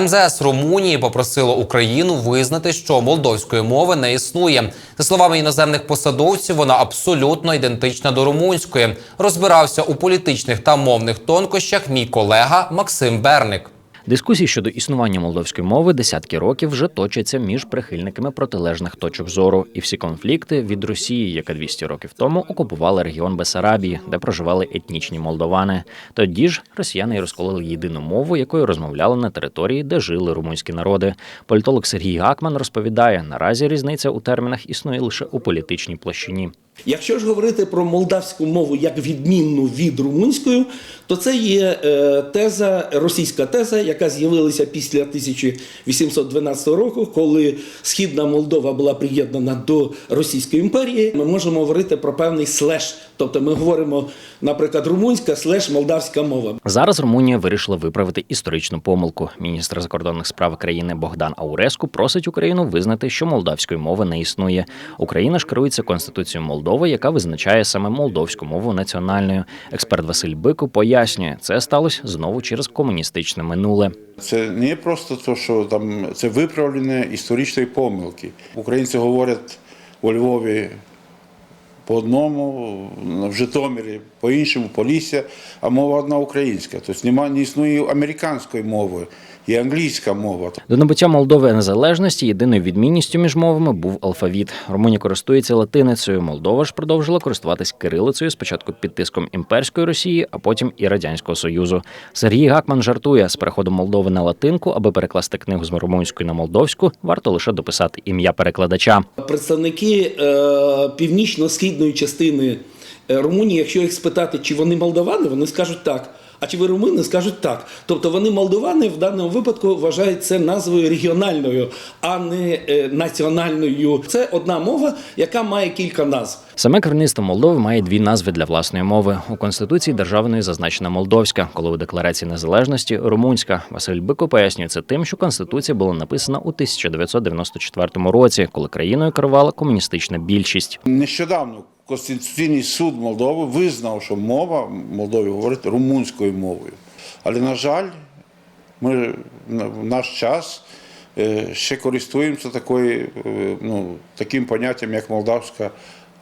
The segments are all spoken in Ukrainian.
МЗС Румунії попросило Україну визнати, що молдовської мови не існує. За словами іноземних посадовців, вона абсолютно ідентична до румунської. Розбирався у політичних та мовних тонкощах мій колега Максим Берник. Дискусії щодо існування молдовської мови десятки років вже точаться між прихильниками протилежних точок зору, і всі конфлікти від Росії, яка 200 років тому окупувала регіон Бесарабії, де проживали етнічні молдовани. Тоді ж росіяни й розколили єдину мову, якою розмовляли на території, де жили румунські народи. Політолог Сергій Гакман розповідає: наразі різниця у термінах існує лише у політичній площині. Якщо ж говорити про молдавську мову як відмінну від румунської, то це є е, теза, російська теза, яка з'явилася після 1812 року, коли Східна Молдова була приєднана до Російської імперії. Ми можемо говорити про певний слеш. Тобто ми говоримо, наприклад, румунська слеш молдавська мова. Зараз Румунія вирішила виправити історичну помилку. Міністр закордонних справ країни Богдан Ауреску просить Україну визнати, що молдавської мови не існує. Україна ж керується конституцією Молдови, яка визначає саме молдовську мову національною. Експерт Василь Бику пояснює, це сталося знову через комуністичне минуле. Це не просто то, що там це виправлення історичної помилки. Українці говорять у Львові по одному, в Житомирі по іншому, Полісся, а мова одна українська. Тобто немає, не існує американської мови, є англійська мова. До набуття Молдови незалежності єдиною відмінністю між мовами був алфавіт. Румунія користується латиницею. Молдова ж продовжила користуватись кирилицею спочатку під тиском імперської Росії, а потім і радянського союзу. Сергій Гакман жартує з переходом Молдови на латинку, аби перекласти книгу з румунської на молдовську, варто лише дописати ім'я перекладача. Представники е, північно-східної частини Румунії, якщо їх спитати, чи вони молдавани, вони скажуть так. А чи ви румуни, скажуть так. Тобто вони молдовани в даному випадку вважають це назвою регіональною, а не е, національною. Це одна мова, яка має кілька назв. Саме керівництво Молдови має дві назви для власної мови. У конституції державної зазначена молдовська, коли у декларації незалежності румунська. Василь Бико пояснює це тим, що конституція була написана у 1994 році, коли країною керувала комуністична більшість. Нещодавно Конституційний суд Молдови визнав, що мова в Молдові говорить румунською мовою. Але, на жаль, ми в наш час е, ще користуємося такою, е, ну, таким поняттям, як молдавська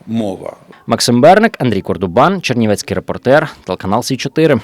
мова. Максим Берник, Андрій Кордубан, Чернівецький репортер, телеканал Сі 4